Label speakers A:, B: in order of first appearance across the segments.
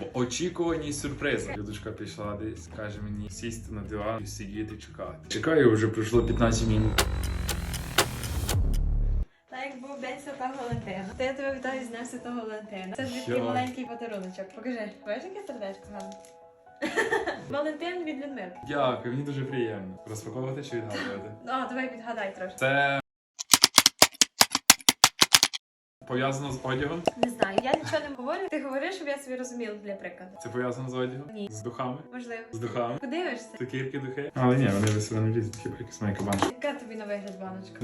A: в очікуванні сюрпризу. Людочка пішла десь, каже мені сісти на диван і сидіти чекати. Чекаю, вже пройшло 15 минут.
B: Так як був день Святого Валентина. То я тебе вітаю з Днем Святого Валентина. Це ж
A: Що?
B: такий маленький подаруночок. Покажи. Бачиш, яке сердечко гарне? Валентин від Людмили.
A: Дякую, мені дуже приємно. Розпаковувати чи відгадувати?
B: А, давай підгадай трошки.
A: Це пов'язано з одягом.
B: Не знаю, я нічого не говорю. Ти говориш, щоб я собі розуміла для прикладу.
A: Це пов'язано з одягом?
B: Ні.
A: З духами?
B: Можливо.
A: З духами?
B: Подивишся?
A: Цукерки, духи? Але ні, вони весело не лізуть, хіба якась моя кабанчика.
B: Яка тобі на вигляд баночка?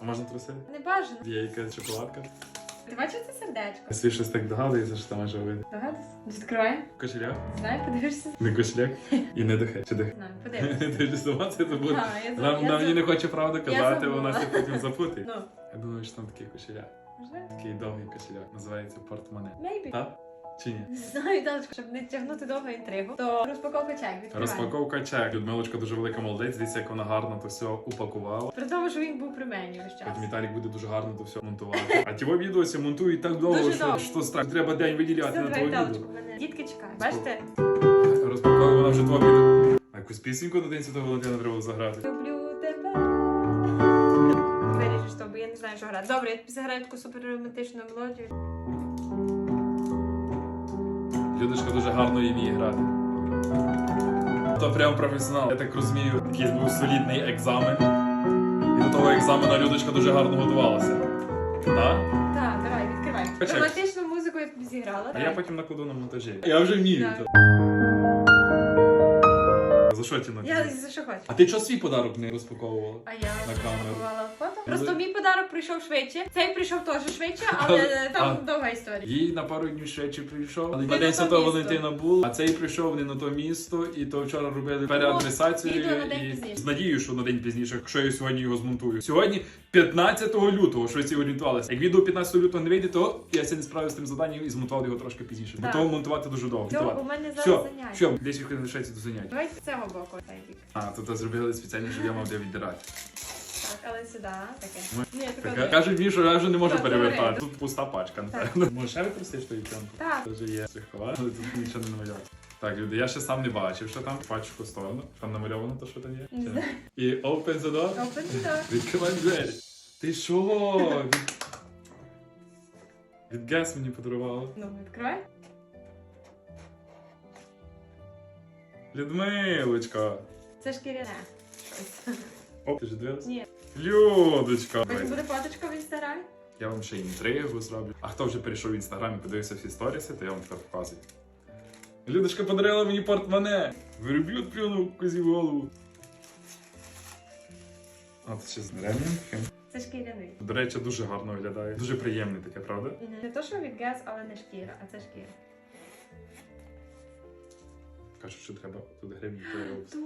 A: А можна трусити?
B: Не бажано.
A: Є якась шоколадка.
B: Ти бачив це сердечко?
A: Якщо щось так догадується, що там може вийти.
B: Догадайся? Відкривай.
A: Кошеляк?
B: Знаю, подивишся.
A: Не кошеляк і не духи. Чи духи?
B: Знаю, подивишся.
A: Ти ж сама це
B: я
A: Вона мені не хоче правду казати, вона себе потім запутає.
B: Ну,
A: Я думаю, що там такий кошеляк.
B: Можливо?
A: Такий довгий кошеляк. Називається портмоне.
B: Maybe.
A: Так? Чи ні?
B: Не знаю, Далечко, щоб не тягнути довго інтригу, то розпаковка чек, відкривай.
A: Розпаковка чек. Людмилочка дуже велика молодець. Дивіться, як вона гарно то все упакувала.
B: При тому, що він був при мені весь час.
A: Потім Віталік буде дуже гарно то все монтувати. А ті відео ся монтують так довго,
B: Дуже
A: що,
B: довго.
A: що страх. Треба день виділяти
B: Все,
A: на
B: давай,
A: твоє відео.
B: мене. Дітки чекають. Бачите?
A: Розпаковує вона вже два відео. А якусь пісеньку на День Святого Валентина треба заграти.
B: Люблю. Виріжеш то, бо я не знаю, що грати. Добре, я заграю таку супер романтичну мелодію.
A: Людочка дуже гарно її вміє грати. То прям професіонал. Я так розумію, якийсь був солідний екзамен. І до того екзамена Людочка дуже гарно готувалася. Так?
B: Так, давай, відкривай.
A: Почекай.
B: Романтичну музику я тобі зіграла.
A: А я
B: Давай.
A: потім накладу на монтажі. Я вже вмію.
B: Так.
A: То. За що ті
B: Я за що хочу.
A: А ти чого свій подарок не розпаковувала?
B: А я
A: На камеру.
B: розпакувала фото.
A: Ну,
B: Просто мій подарок прийшов швидше. Цей прийшов теж швидше, але там довга історія.
A: Їй на пару днів швидше прийшов. Але на
B: на
A: день
B: то
A: Святого
B: місто.
A: Валентина був, а цей прийшов не на то місто, і то вчора робили переадресацію.
B: відео на день
A: і
B: пізніше.
A: з надією, що на день пізніше, якщо я сьогодні його змонтую. Сьогодні 15 лютого, що ці орієнтувалися. Як відео 15 лютого не вийде, то я сьогодні справився з тим завданням і змонтував його трошки пізніше. Бо
B: Так.
A: того монтувати дуже довго.
B: Цього у
A: Монтувати.
B: мене зараз
A: Все,
B: заняття.
A: все, 10 хвилин лишається до занять.
B: Давай з цього боку цей бік.
A: А, то зробили спеціально, щоб я мав де віддирати.
B: Так, але сюди, таке.
A: Ми-
B: Ні,
A: Так,
B: таке.
A: каже мені, що я вже не можу
B: Так,
A: перевертати.
B: говори.
A: Тут пуста пачка,
B: Так.
A: напевно. Може ще використаєш тою пленку?
B: Так.
A: Це вже є страхова, але тут нічого не намальовано. Так, люди, я ще сам не бачив, що там пачку сторону. Там намальовано то, що там є.
B: Не
A: Чи
B: знаю.
A: І open the door.
B: Open the door.
A: Відкривай двері. Ти що? Від... Від Гес мені подарувала.
B: Ну, відкривай.
A: Людмилочка.
B: Це шкіряне. Щось.
A: О, ти ж дивилась?
B: Ні.
A: Людочка.
B: Потім буде фоточка в інстаграмі.
A: Я вам ще інтригу зроблю. А хто вже перейшов в інстаграм і подивився всі сторіси, то я вам тепер показую. Людочка подарила мені портмоне. Верблюд плюнув козі голову. А це ще з ремнем.
B: Це шкіряний.
A: До речі, дуже гарно виглядає. Дуже приємне таке, правда?
B: Не то, що від газ, але не шкіра, а це шкіра.
A: Кажуть, що треба тут гривні.
B: Точно,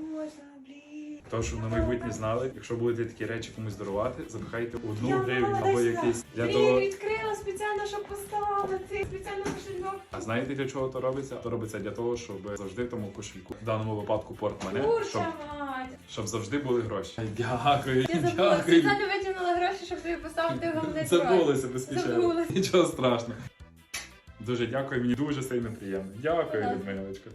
B: блін.
A: То, що на майбутнє знали, якщо будете такі речі комусь дарувати, запихайте одну
B: Я
A: гривню або
B: молодець,
A: якийсь для
B: Блін,
A: того.
B: відкрила спеціально, щоб поставити. Спеціально кошельок.
A: А знаєте для чого то робиться? То робиться для того, щоб завжди в тому кошельку, в даному випадку портмоне, щоб,
B: Курча мать.
A: щоб завжди були гроші. Ай, Дякую,
B: Я забула.
A: дякую.
B: Спеціально витягнула гроші, щоб тобі поставити в гаманець.
A: Забулися безпечально.
B: Забула.
A: Нічого страшного. Дуже дякую, мені дуже сильно приємно. Дякую,
B: Ага.
A: Людмилочка.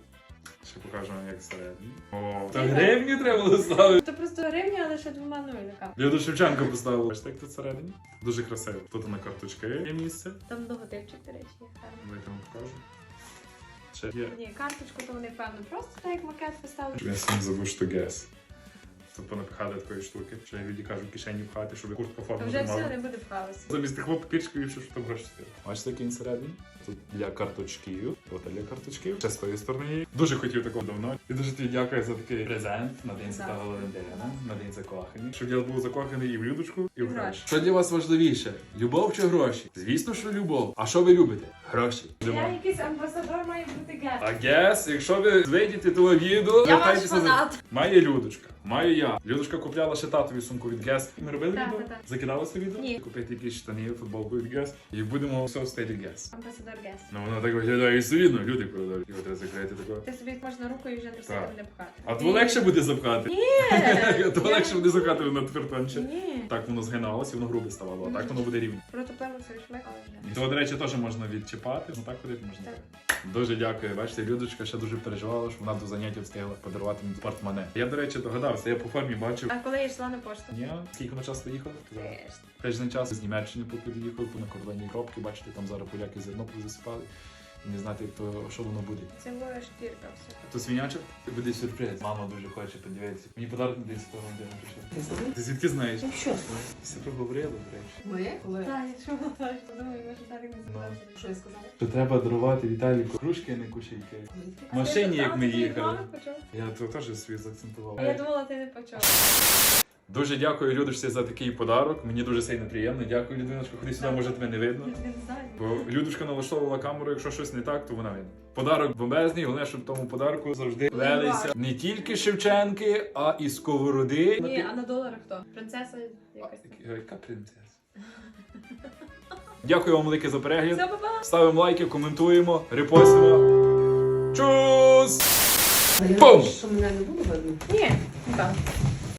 A: Ще покажу вам, як всередині. О,
B: та
A: гривню треба було ставити.
B: Це просто гривня, але ще двома нуликами.
A: Я до Шевченка поставила. Бачите, як тут всередині? Дуже красиво. Тут на карточки є місце.
B: Там логотипчик, до речі, є гарний.
A: Давайте вам покажу. Ще є.
B: Ні, карточку то вони певно просто так як макет поставили.
A: Я сам забув, що гес. Тут понапихали такої штуки, що я люди кажу, в кишені пхати, щоб куртка форму
B: Вже все не буде пхалося.
A: Замість тих папірчиків, якщо що там гроші стоять. Бачите, який він? Тут для карточків. От для карточків. Ще з тої сторони. Дуже хотів такого давно. І дуже тобі дякую за такий презент на день Святого Валентина, на день закоханий. Щоб я був закоханий і в Людочку, і в гроші. Що для вас важливіше? Любов чи гроші? Звісно, що любов. А що ви любите? Гроші.
B: Я якийсь амбасадор має бути гет.
A: А гес, якщо ви вийдете того відео,
B: Я ваш фанат.
A: Має Людочка, Маю я. Людушка купляла ще татові сумку від Guess. Ми робили
B: Так,
A: відео?
B: так, так.
A: Закидали це відео?
B: Ні.
A: Купити якісь штани, футболку від Guess. І будемо все в стилі Guess.
B: Амбасадор Гес.
A: Ну воно так виглядає солідно, люди продають. Його треба закрити такого.
B: Ти собі можеш на руку і вже носити
A: Так.
B: не пхати.
A: А то легше буде запхати.
B: Ні!
A: То легше буде запхати на картончик.
B: Ні.
A: Так воно згиналося, воно грубе ставало, а так воно буде рівно.
B: Протопило це шмек, але вже.
A: І то, до речі, теж можна відчіпати, ну так ходити можна.
B: Так.
A: Дуже дякую. Бачите, Людочка ще дуже переживала, що вона до заняття встигла подарувати мені портмоне. Я, до речі, догадався, я по формі бачив.
B: А коли я йшла на пошту?
A: Ні, скільки на часу.
B: Теж.
A: Тиждень часу з Німеччини поки їхав, на кордоні кропки, бачите, там зараз поляки зерно засипали. І не знати, то, що воно буде.
B: Це моя шкірка все.
A: То свинячок буде сюрприз. Мама дуже хоче подивитися. Мені подарок на день дня прийшов. Ти звідки знаєш?
C: Ну що?
A: Все проговорили, до речі.
C: Ми? Коли?
B: Так, якщо вона так, то може так не
A: Ну.
B: сказати.
C: Що я сказала?
A: Що треба дарувати Віталіку кружки, а не кушейки. В машині, як ми їхали. Я то теж свій заакцентував.
B: Я думала, ти не почув.
A: Дуже дякую, Людочці, за такий подарок. Мені дуже сильно приємно. Дякую, людиночко. Ходи сюди, може тебе не видно. Бо Людочка налаштовувала камеру, якщо щось не так, то вона видно. Подарок бомбезний, головне, щоб в тому подарку завжди велися не тільки Шевченки, а і сковороди.
B: Ні, а на доларах хто? Принцеса якась.
A: Яка принцеса? Дякую вам велике за перегляд.
B: Все, па-па!
A: Ставимо лайки, коментуємо, репостимо. Чус! Бум!
C: що мене не було видно.
B: Ні, так.